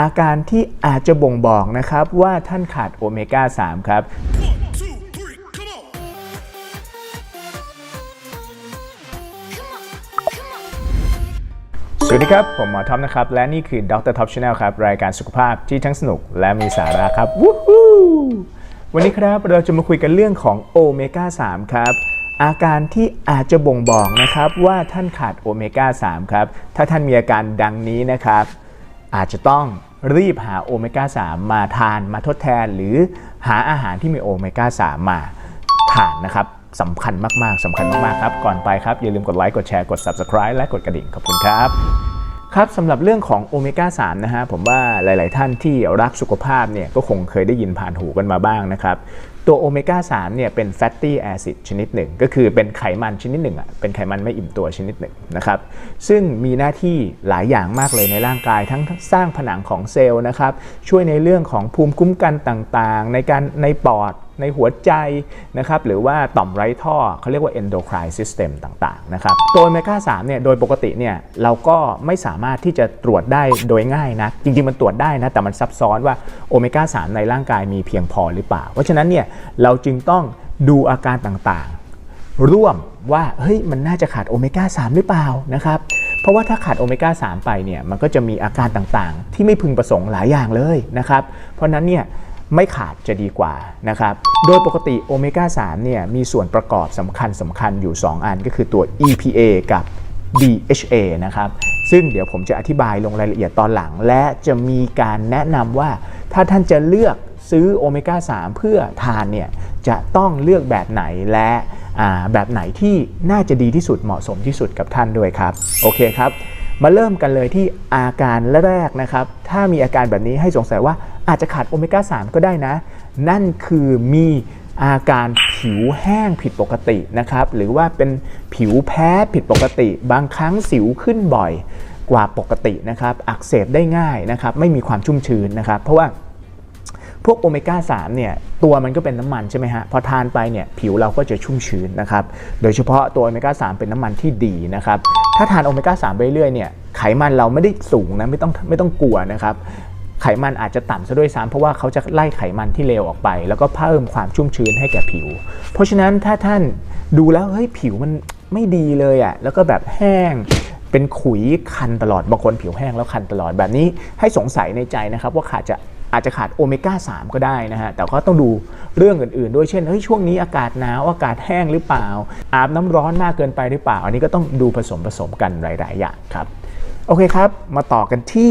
อาการที่อาจจะบ่งบอกนะครับว่าท่านขาดโอเมก้า 3 ครับสวัสดีครับ ผมหมอท็อปนะครับ และนี่คือดรท็อปชาแนลครับ รายการสุขภาพที่ทั้งสนุกและมีสาระครับวู้ฮู้วันนี้ครับเราจะมาคุยกันเรื่องของโอเมก้า 3 ครับ อาการที่อาจจะบ่งบอกนะครับว่าท่านขาดโอเมก้า 3 ครับ ถ้าท่านมีอาการดังนี้นะครับ อาจจะต้องรีบหาโอเมก้า 3 มาทานมาทดแทน หรือหาอาหารที่มีโอเมก้า 3 มาทานนะครับสำคัญมากๆสำคัญมากๆครับ ก่อนไปครับ อย่าลืมกดไลค์กดแชร์กด Subscribe และกดกระดิ่ง ขอบคุณครับครับสำหรับเรื่องของโอเมก้า 3 นะฮะผมว่าหลาย ๆ ท่านที่รักสุขภาพเนี่ยก็คงเคยได้ยินผ่านหูกันมาบ้างนะครับ ตัวโอเมก้า3เนี่ยเป็นแฟตตี้แอซิดชนิดหนึ่ง ก็คือเป็นไขมันชนิดหนึ่งอะเป็นไขมันไม่อิ่มตัวชนิดหนึ่งนะครับซึ่งมีหน้าที่หลายอย่างมากเลยในร่างกายทั้งสร้างผนังของเซลล์นะครับช่วยในเรื่องของภูมิคุ้มกันต่างๆ ในการในปอด ในหัวใจนะครับหรือว่าต่อมไร้ท่อเขาเรียกว่า endocrine system ต่างๆนะครับตัวโอเมก้า3เนี่ยโดยปกติเนี่ยเราก็ไม่สามารถที่จะตรวจได้โดยง่ายนะจริงๆมันตรวจได้นะแต่มันซับซ้อนว่าโอเมก้า3ในร่างกายมีเพียงพอหรือเปล่า เพราะฉะนั้นเนี่ยเราจึงต้องดูอาการต่างๆ ร่วมว่าเฮ้ยมันน่าจะขาดโอเมก้า3หรือเปล่านะครับเพราะว่าถ้าขาดโอเมก้า3ไปเนี่ยมันก็จะมีอาการต่างๆ ที่ไม่พึงประสงค์หลายอย่างเลยนะครับเพราะฉะนั้นเนี่ย ไม่ขาดจะดีกว่านะครับ โดยปกติโอเมก้า3เนี่ยมีส่วนประกอบสำคัญสำคัญอยู่ 2 อันก็คือตัว EPA กับ DHA นะครับ ซึ่งเดี๋ยวผมจะอธิบายลงรายละเอียดตอนหลัง และจะมีการแนะนำว่าถ้าท่านจะเลือกซื้อโอเมก้า3เพื่อทานเนี่ยจะต้องเลือกแบบไหนและแบบไหนที่น่าจะดีที่สุดเหมาะสมที่สุดกับท่านด้วยครับ โอเคครับ มาเริ่มกันเลยที่อาการแรกนะครับ ถ้ามีอาการแบบนี้ให้สงสัยว่า อาจจะขาดโอเมก้า3ก็ได้นะ นั่นคือมีอาการผิวแห้งผิดปกตินะครับ หรือว่าเป็นผิวแพ้ผิดปกติ บางครั้งสิวขึ้นบ่อยกว่าปกตินะครับ อักเสบได้ง่ายนะครับ ไม่มีความชุ่มชื้นนะครับ เพราะว่าพวกโอเมก้า3เนี่ยตัวมันก็เป็นน้ำมันใช่ไหมฮะพอทานไปเนี่ยผิวเราก็จะชุ่มชื้นนะครับโดยเฉพาะตัวโอเมก้า3เป็นน้ำมันที่ดีนะครับถ้าทานโอเมก้า3ไปเรื่อยเนี่ยไขมันเราไม่ได้สูงนะไม่ต้องไม่ต้องกลัวนะครับ ไขมันอาจจะต่ำซะด้วยซ้ำเพราะว่าเขาจะไล่ไขมันที่เลวออกไป แล้วก็เพิ่มความชุ่มชื้นให้แก่ผิว เพราะฉะนั้นถ้าท่านดูแล้วเฮ้ยผิวมันไม่ดีเลยอะ่ะแล้วก็แบบแห้งเป็นขุยคันตลอดบางคนผิวแห้งแล้วคันตลอดแบบนี้ให้สงสัยในใจนะครับว่าขาดจะอาจจะขาดโอเมก้า 3 ก็ได้นะฮะ แต่ก็ต้องดูเรื่องอื่นๆ ด้วยเช่นเฮ้ยช่วงนี้อากาศหนาวอากาศแห้งหรือเปล่า อาบน้ำร้อนมากเกินไปหรือเปล่า อันนี้ก็ต้องดูผสมผสมกันหลาย ๆ อย่างครับ โอเคครับ มาต่อกันที่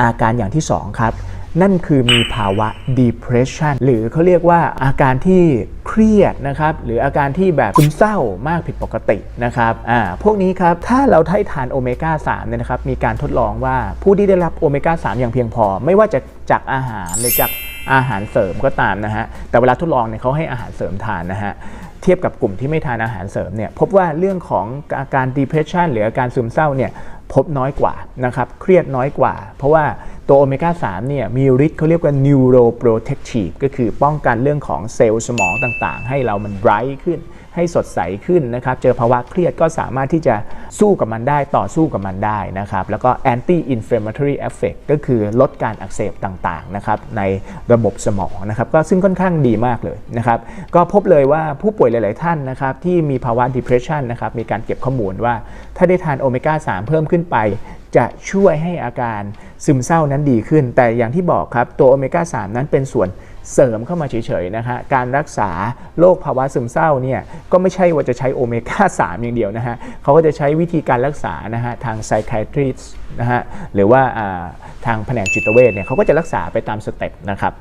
อาการอย่างที่ 2 ครับ นั่นคือมีภาวะ depression หรือเขาเรียกว่าอาการที่เครียดนะครับ หรืออาการที่แบบซึมเศร้ามากผิดปกตินะครับอ่าพวกนี้ครับ ถ้าเราให้ทานโอเมก้า3เนี่ยนะครับ มีการทดลองว่าผู้ที่ได้รับโอเมก้า3อย่างเพียงพอ ไม่ว่าจะจากอาหารหรือจากอาหารเสริมก็ตามนะฮะ แต่เวลาทดลองเนี่ยเขาให้อาหารเสริมทานนะฮะ เทียบกับกลุ่มที่ไม่ทานอาหารเสริมเนี่ย พบว่าเรื่องของอาการ depression หรืออาการซึมเศร้าเนี่ย พบน้อยกว่านะครับเครียดน้อยกว่า เพราะว่าตัวโอเมก้า3เนี่ยมีฤทธิ์เขาเรียกว่า neuroprotective ก็คือป้องกันเรื่องของเซลล์สมองต่างๆ ให้เรามัน bright ขึ้น ให้สดใสขึ้นนะครับ เจอภาวะเครียดก็สามารถที่จะสู้กับมันได้ต่อสู้กับมันได้นะครับ แล้วก็ anti inflammatory effect ก็คือลดการอักเสบต่างๆนะครับในระบบสมองนะครับก็ซึ่งค่อนข้างดีมากเลยนะครับก็พบเลยว่าผู้ป่วยหลาย ๆ ท่านนะครับที่มีภาวะ depression นะครับมีการเก็บข้อมูลว่า ถ้าได้ทานโอเมก้า 3 เพิ่มขึ้นไป จะช่วยให้อาการซึมเศร้านั้นดีขึ้น แต่อย่างที่บอกครับตัวโอเมก้า 3 นั้นเป็นส่วนเสริมเข้ามาเฉยๆนะฮะการรักษาโรคภาวะซึมเศร้าเนี่ยก็ไม่ใช่ว่าจะใช้โอเมก้า 3 อย่างเดียวนะฮะเขาก็จะใช้วิธีการรักษานะฮะทาง psychiatrist นะฮะหรือว่าทางแผนกจิตเวชเนี่ยเขาก็จะรักษาไปตามสเต็ปนะครับ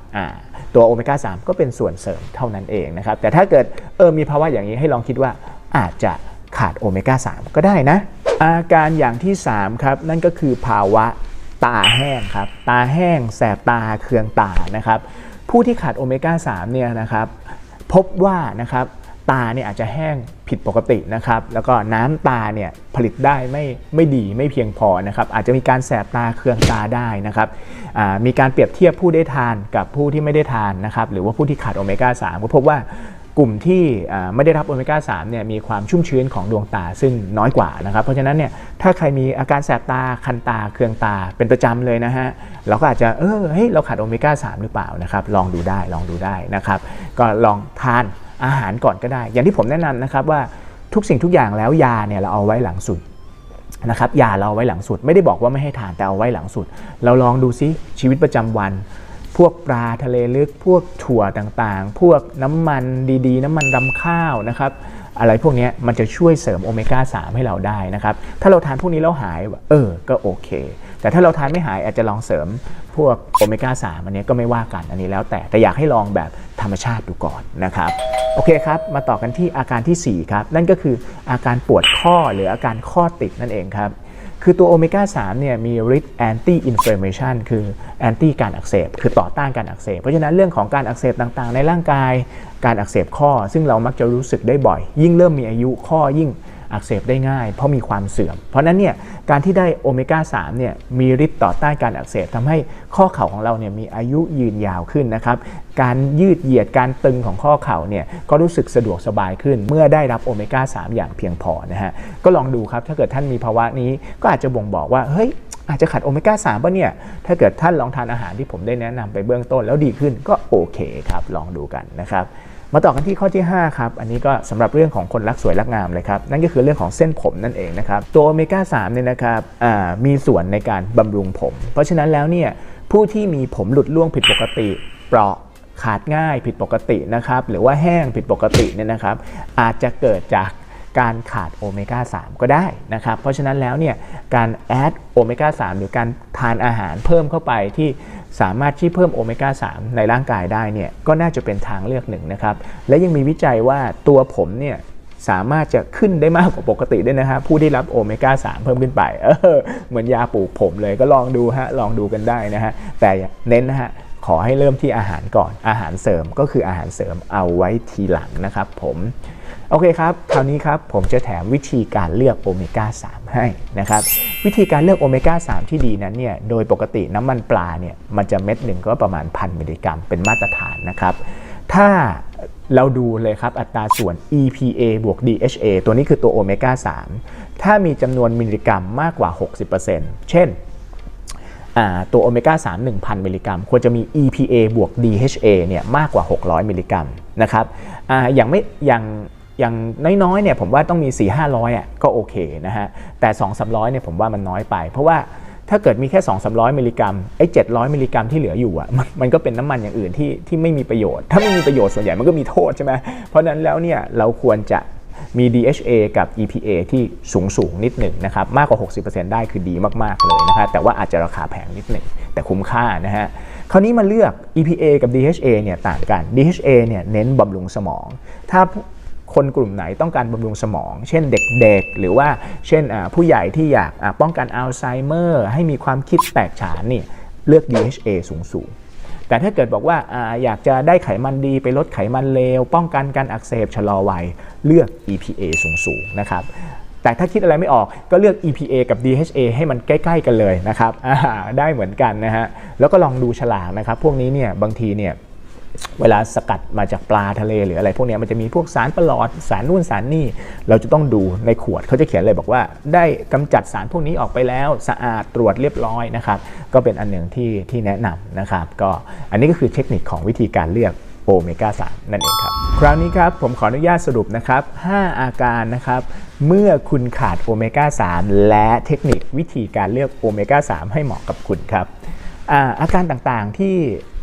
ตัวโอเมก้า 3 ก็เป็นส่วนเสริมเท่านั้นเองนะครับแต่ถ้าเกิดเออมีภาวะอย่างนี้ให้ลองคิดว่าอาจจะ ขาดโอเมก้า 3 ก็ได้นะ อาการอย่างที่ 3 ครับ นั่นก็คือภาวะตาแห้งครับ ตาแห้ง แสบตาเคืองตานะครับ ผู้ที่ขาดโอเมก้า 3 เนี่ยนะครับ พบว่านะครับตาเนี่ยอาจจะแห้งผิดปกตินะครับ แล้วก็น้ำตาเนี่ยผลิตได้ไม่ไม่ดีไม่เพียงพอนะครับ อาจจะมีการแสบตาเคืองตาได้นะครับมีการเปรียบเทียบผู้ได้ทานกับผู้ที่ไม่ได้ทานนะครับ หรือว่าผู้ที่ขาดโอเมก้า3ก็พบว่า กลุ่มที่ไม่ได้รับโอเมก้า3เนี่ยมีความชุ่มชื้นของดวงตาซึ่งน้อยกว่านะครับ เพราะฉะนั้นเนี่ยถ้าใครมีอาการแสบตาคันตาเคืองตาเป็นประจำเลยนะฮะเราก็อาจจะเออเฮ้ยเราขาดโอเมก้า3หรือเปล่านะครับลองดูได้ลองดูได้นะครับก็ลองทานอาหารก่อนก็ได้ อย่างที่ผมแนะนำนะครับว่าทุกสิ่งทุกอย่างแล้วยาเนี่ยเราเอาไว้หลังสุดนะครับยาเราเอาไว้หลังสุด ไม่ได้บอกว่าไม่ให้ทานแต่เอาไว้หลังสุด เราลองดูซิชีวิตประจำวัน พวกปลาทะเลลึก พวกถั่วต่างๆ พวกน้ำมันดีๆ น้ำมันรำข้าวนะครับ อะไรพวกนี้มันจะช่วยเสริมโอเมก้า 3 ให้เราได้นะครับ ถ้าเราทานพวกนี้แล้วหาย เออ ก็โอเค แต่ถ้าเราทานไม่หายอาจจะลองเสริมพวกโอเมก้า 3 อันนี้ก็ไม่ว่ากัน อันนี้แล้วแต่ แต่อยากให้ลองแบบธรรมชาติดูก่อนนะครับ โอเคครับ มาต่อกันที่อาการทีสี่4 ครับ นั่นก็คืออาการปวดข้อหรืออาการข้อติดนั่นเองครับ คือตัวโอเมก้า3เนี่ยมีฤทธิ์แอนตี้อินฟลัมเมชันคือแอนตี้การอักเสบคือต่อต้านการอักเสบ เพราะฉะนั้นเรื่องของการอักเสบต่างๆ ในร่างกายการอักเสบข้อ ซึ่งเรามักจะรู้สึกได้บ่อย ยิ่งเริ่มมีอายุข้อยิ่ง อักเสบได้ง่าย เพราะมีความเสื่อม เพราะนั้นเนี่ยการที่ได้โอเมก้า3เนี่ยมีฤทธิ์ต่อต้านการอักเสบทำให้ข้อเข่าของเราเนี่ยมีอายุยืนยาวขึ้นนะครับการยืดเหยียดการตึงของข้อเข่าเนี่ยก็รู้สึกสะดวกสบายขึ้น เมื่อได้รับโอเมก้า3อย่างเพียงพอนะฮะก็ลองดูครับถ้าเกิดท่านมีภาวะนี้ก็อาจจะบ่งบอกว่าเฮ้ยอาจจะขาดโอเมก้า3ป่ะเนี่ย ถ้าเกิดท่านลองทานอาหารที่ผมได้แนะนำไปเบื้องต้นแล้วดีขึ้นก็โอเคครับ ลองดูกันนะครับ มาต่อกันที่ข้อที่ 5 ครับ อันนี้ก็สำหรับเรื่องของคนรักสวยรักงามเลยครับ นั่นก็คือเรื่องของเส้นผมนั่นเองนะครับ ตัวโอเมก้า3เนี่ยนะครับมีส่วนในการบำรุงผม เพราะฉะนั้นแล้วเนี่ยผู้ที่มีผมหลุดร่วงผิดปกติ เปราะขาดง่ายผิดปกตินะครับ หรือว่าแห้งผิดปกติเนี่ยนะครับ อาจจะเกิดจาก การขาดโอเมก้า3ก็ได้นะครับ เพราะฉะนั้นแล้วเนี่ยการแอดโอเมก้า3หรือการทานอาหารเพิ่มเข้าไปที่สามารถที่เพิ่มโอเมก้า3ในร่างกายได้เนี่ยก็น่าจะเป็นทางเลือกหนึ่งนะครับ และยังมีวิจัยว่าตัวผมเนี่ยสามารถจะขึ้นได้มากกว่าปกติด้วยนะครับผู้ที่รับโอเมก้า3เพิ่มขึ้นไปเออเหมือนยาปลูกผมเลยก็ลองดูฮะลองดูกันได้นะฮะแต่เน้นนะฮะ ขอให้เริ่มที่อาหารก่อน อาหารเสริมก็คืออาหารเสริมเอาไว้ทีหลังนะครับผมโอเคครับ คราวนี้ครับผมจะแถมวิธีการเลือกโอเมก้า3 ให้นะครับ วิธีการเลือกโอเมก้า3 ที่ดีนั้นเนี่ย โดยปกติน้ำมันปลาเนี่ย มันจะเม็ดหนึ่งก็ประมาณพันมิลลิกรัมเป็นมาตรฐานนะครับ ถ้าเราดูเลยครับอัตราส่วน EPA บวก DHA ตัวนี้คือตัวโอเมก้า3 ถ้ามีจำนวนมิลลิกรัมมากกว่า 60%เช่นอ่า ตัวโอเมก้า3 1,000 มิลลิกรัม ควรจะมี EPA บวก DHA เนี่ยมากกว่า 600 มิลลิกรัมนะครับออย่างไม่อย่างอย่างน้อยๆเนี่ยผมว่าต้องมี 4 500อะก็โอเคนะฮะแต่2 300เนี่ยผมว่ามันน้อยไป เพราะว่าถ้าเกิดมีแค่2 300มิลลิกรัมไอ้700 มิลลิกรัมที่เหลืออยู่อะมันมันก็เป็นน้ำมันอย่างอื่นที่ที่ไม่มีประโยชน์ ถ้าไม่มีประโยชน์ส่วนใหญ่มันก็มีโทษใช่ไหมเพราะนั้นแล้วเนี่ยเราควรจะ มี DHA กับ EPA ที่สูงสูงนิดหนึ่งนะครับมากกว่า 60%ได้คือดีมาก ๆ เลยนะฮะแต่ว่าอาจจะราคาแพงนิดหนึ่งแต่คุ้มค่านะฮะคราวนี้มาเลือก EPA กับ DHA เนี่ยต่างกัน DHA เนี่ยเน้นบำรุงสมอง ถ้าคนกลุ่มไหนต้องการบำรุงสมอง เช่นเด็กๆ หรือว่าเช่นผู้ใหญ่ที่อยากป้องกันอัลไซเมอร์ ให้มีความคิดแตกฉานเนี่ยเลือก DHA สูงสูง แต่ถ้าเกิดบอกว่าออยากจะได้ไขมันดีไปลดไขมันเลว ป้องกันการอักเสบชะลอวัยเลือก EPA สูงๆนะครับแต่ถ้าคิดอะไรไม่ออกก็เลือก EPA กับ DHA ให้มันใกล้ ๆ กันเลยนะครับได้เหมือนกันนะฮะแล้วก็ลองดูฉลากนะครับ พวกนี้เนี่ยบางทีเนี่ย เวลาสกัดมาจากปลาทะเลหรืออะไรพวกนี้มันจะมีพวกสารประหลอดสารนู่นสารนี่ เราจะต้องดูในขวดเขาจะเขียนเลยบอกว่า ได้กำจัดสารพวกนี้ออกไปแล้วสะอาดตรวจเรียบร้อยนะครับก็เป็นอันหนึ่งที่ที่แนะนำนะครับ ก็อันนี้ก็คือเทคนิคของวิธีการเลือกโอเมก้า3นั่นเองครับ คราวนี้ครับผมขออนุญาตสรุปนะครับ 5 อาการนะครับ เมื่อคุณขาดโอเมก้า3และเทคนิควิธีการเลือกโอเมก้า3ให้เหมาะกับคุณครับอาอาการต่างๆที่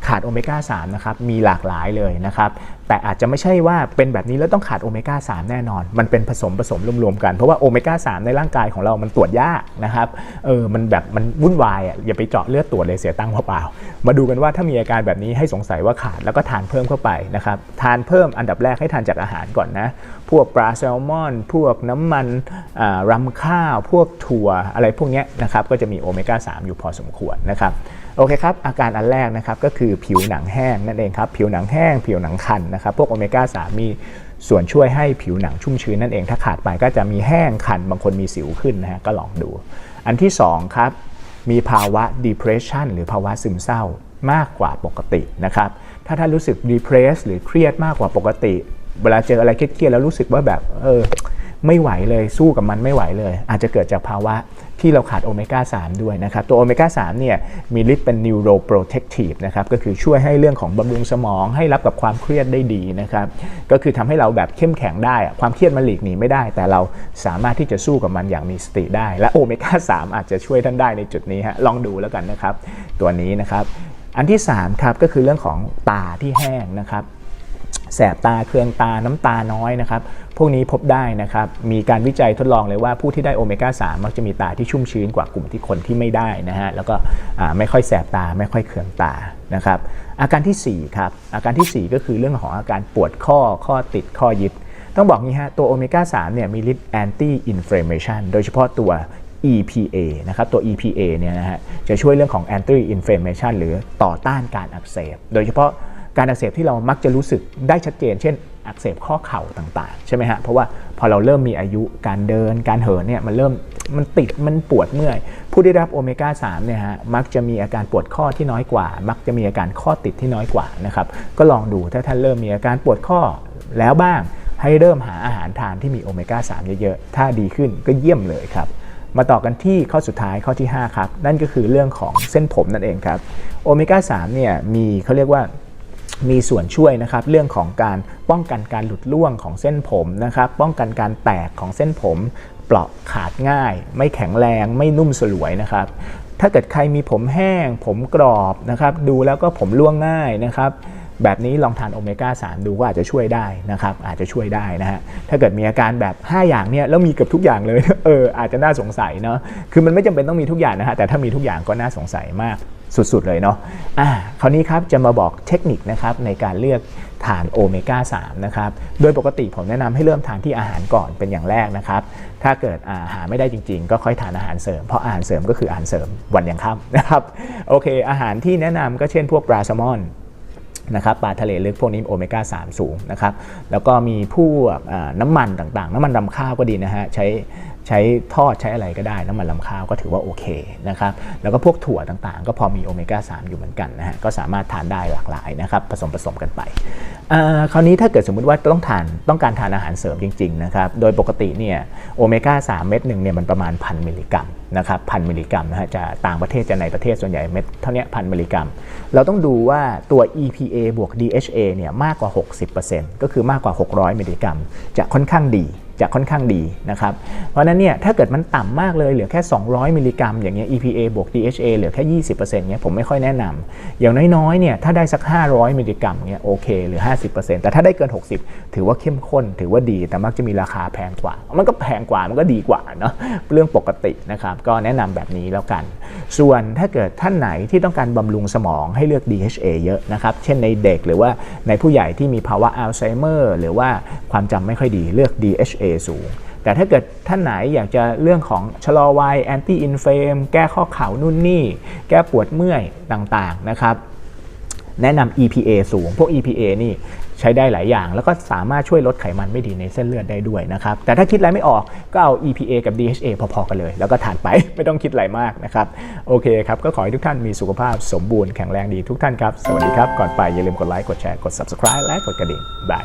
ขาดโอเมก้า3นะครับมีหลากหลายเลยนะครับแต่อาจจะไม่ใช่ว่าเป็นแบบนี้แล้วต้องขาดโอเมก้า3แน่นอน มันเป็นผสมผสมรวมๆกัน เพราะว่าโอเมก้า3ในร่างกายของเรามันตรวจยากนะครับเออมันแบบมันวุ่นวายอะอย่าไปเจาะเลือดตรวจเลยเสียตังค์เปล่าๆมาดูกันว่าถ้ามีอาการแบบนี้ให้สงสัยว่าขาดแล้วก็ทานเพิ่มเข้าไปนะครับทานเพิ่มอันดับแรกให้ทานจากอาหารก่อนนะพวกปลาแซลมอน พวกน้ำมันรำข้าว พวกถั่วอะไรพวกนี้นะครับก็จะมีโอเมก้า3อยู่พอสมควรนะครับ โอเคครับ อาการอันแรกนะครับก็คือผิวหนังแห้งนั่นเองครับ ผิวหนังแห้ง ผิวหนังคันนะครับ พวกโอเมก้า3มีส่วนช่วยให้ผิวหนังชุ่มชื้นนั่นเอง ถ้าขาดไปก็จะมีแห้งคัน บางคนมีสิวขึ้นนะฮะ ก็ลองดู อันที่ 2 ครับ มีภาวะ depression หรือภาวะซึมเศร้ามากกว่าปกตินะครับ ถ้าท่านรู้สึก depressed หรือเครียดมากกว่าปกติ เวลาเจออะไรเครียดๆแล้วรู้สึกว่าแบบ เออ ไม่ไหวเลย สู้กับมันไม่ไหวเลย อาจจะเกิดจากภาวะ ที่เราขาดโอเมก้า3ด้วยนะครับ ตัวโอเมก้า3เนี่ยมีฤทธิ์เป็น neuroprotective นะครับก็คือช่วยให้เรื่องของบำรุงสมองให้รับกับความเครียดได้ดีนะครับก็คือทำให้เราแบบเข้มแข็งได้ ความเครียดมันหลีกหนีไม่ได้ แต่เราสามารถที่จะสู้กับมันอย่างมีสติได้ และโอเมก้า3อาจจะช่วยท่านได้ในจุดนี้ฮะลองดูแล้วกันนะครับ ตัวนี้นะครับอันที่3ครับก็คือเรื่องของตาที่แห้งนะครับ แสบตาเคืองตาน้ำตาน้อยนะครับ พวกนี้พบได้นะครับ มีการวิจัยทดลองเลยว่าผู้ที่ได้โอเมก้า3มักจะมีตาที่ชุ่มชื้นกว่ากลุ่มที่คนที่ไม่ได้นะฮะแล้วก็ไม่ค่อยแสบตาไม่ค่อยเคืองตานะครับ อาการทีสี่4ครับอาการทีสี่ 4 ก็คือเรื่องของอาการปวดข้อข้อติดข้อยึด ต้องบอกงี้ฮะตัวโอเมก้า3เนี่ยมีฤทธิ์ anti inflammation โดยเฉพาะตัว EPA นะครับ ตัว EPA เนี่ยนะฮะ จะช่วยเรื่องของ anti inflammation หรือต่อต้านการอักเสบ โดยเฉพาะ การอักเสบที่เรามักจะรู้สึกได้ชัดเจน เช่น อักเสบข้อเข่าต่างๆ ใช่ไหมฮะ เพราะว่าพอเราเริ่มมีอายุการเดิน การเหินเนี่ยมันเริ่มมันติดมันปวดเมื่อย ผู้ได้รับโอเมก้า3เนี่ยฮะมักจะมีอาการปวดข้อที่น้อยกว่า มักจะมีอาการข้อติดที่น้อยกว่านะครับก็ลองดูถ้าท่านเริ่มมีอาการปวดข้อแล้วบ้างให้เริ่มหาอาหารทานที่มีโอเมก้า3เยอะๆ ถ้าดีขึ้นก็เยี่ยมเลยครับ มาต่อกันที่ข้อสุดท้ายข้อที่ 5 ครับ นั่นก็คือเรื่องของเส้นผมนั่นเองครับ โอเมก้า3เนี่ยมีเขาเรียกว่า มีส่วนช่วยนะครับเรื่องของการป้องกันการหลุดร่วงของเส้นผมนะครับป้องกันการแตกของเส้นผม เปราะขาดง่าย ไม่แข็งแรงไม่นุ่มสลวยนะครับถ้าเกิดใครมีผมแห้ง ผมกรอบนะครับดูแล้วก็ผมร่วงง่ายนะครับแบบนี้ลองทานโอเมก้า3ดูก็อาจจะช่วยได้นะครับอาจจะช่วยได้นะฮะถ้าเกิดมีอาการแบบ 5 อย่างเนี่ยแล้วมีเกือบทุกอย่างเลยเอออาจจะน่าสงสัยเนาะคือมันไม่จำเป็นต้องมีทุกอย่างนะฮะแต่ถ้ามีทุกอย่างก็น่าสงสัยมาก สุดๆเลยเนาะอ่าคราวนี้ครับจะมาบอกเทคนิคนะครับในการเลือกทานโอเมก้า3นะครับ โดยปกติผมแนะนำให้เริ่มทานที่อาหารก่อนเป็นอย่างแรกนะครับ ถ้าเกิดอาหาไม่ได้จริง ๆ ก็ค่อยทานอาหารเสริม เพราะอาหารเสริมก็คืออาหารเสริมวันยังค่ำนะครับ โอเค อาหารที่แนะนำก็เช่นพวกปลาแซลมอนนะครับปลาทะเลลึกพวกนี้โอเมก้า3 สูงนะครับ แล้วก็มีพวกน้ำมันต่างๆ น้ำมันรำข้าวก็ดีนะฮะ ใช้ ใช้ทอดใช้อะไรก็ได้น้ำมันรำข้าวก็ถือว่าโอเคนะครับแล้วก็พวกถั่วต่างๆ ก็พอมีโอเมก้า3อยู่เหมือนกันนะฮะก็สามารถทานได้หลากหลายนะครับผสมผสมกันไปคราวนี้ถ้าเกิดสมมุติว่าต้องทานต้องการทานอาหารเสริมจริงๆนะครับโดยปกติเนี่ยโอเมก้า3เม็ดหนึ่งเนี่ยมันประมาณพันมิลลิกรัมนะครับพันมิลลิกรัมนะฮะจะต่างประเทศจะในประเทศส่วนใหญ่เม็ดเท่านี้พันมิลลิกรัม เราต้องดูว่าตัว EPA บวก DHA เนี่ยมากกว่า 60%ก็คือมากกว่า 600มิลลิกรัม จะค่อนข้างดี จะค่อนข้างดีนะครับ เพราะนั้นเนี่ยถ้าเกิดมันต่ำมากเลยเหลือแค่ 200 มิลลิกรัม อย่างเงี้ย EPA บวก DHA เหลือแค่ 20%เงี้ยผมไม่ค่อยแนะนำอย่างน้อยๆเนี่ยถ้าได้สัก 500 มิลลิกรัมเงี้ยโอเคหรือ 50%แต่ถ้าได้เกิน 60 ถือว่าเข้มข้น ถือว่าดีแต่มักจะมีราคาแพงกว่า มันก็แพงกว่ามันก็ดีกว่าเนาะเรื่องปกตินะครับก็แนะนำแบบนี้แล้วกัน ส่วนถ้าเกิดท่านไหนที่ต้องการบำรุงสมองให้เลือก DHA เยอะนะครับเช่นในเด็กหรือว่าในผู้ใหญ่ที่มีภาวะอัลไซเมอร์หรือว่าความจำไม่ค่อยดีเลือก DHA สูง แต่ถ้าเกิดท่านไหนอยากจะเรื่องของชะลอวัยแอนตี้อินเฟมแก้ข้อเข่านู่นนี่ แก้ปวดเมื่อยต่างๆนะครับแนะนำ EPA สูง พวก EPA นี่ใช้ได้หลายอย่าง แล้วก็สามารถช่วยลดไขมันไม่ดีในเส้นเลือดได้ด้วยนะครับ แต่ถ้าคิดอะไรไม่ออกก็เอา EPA กับ DHA พอๆกันเลย แล้วก็ทานไป ไม่ต้องคิดอะไรมากนะครับ โอเคครับ ก็ขอให้ทุกท่านมีสุขภาพสมบูรณ์แข็งแรงดีทุกท่านครับ สวัสดีครับ ก่อนไปอย่าลืมกดไลค์ กดแชร์ กด subscribe และกดกระดิ่งบาย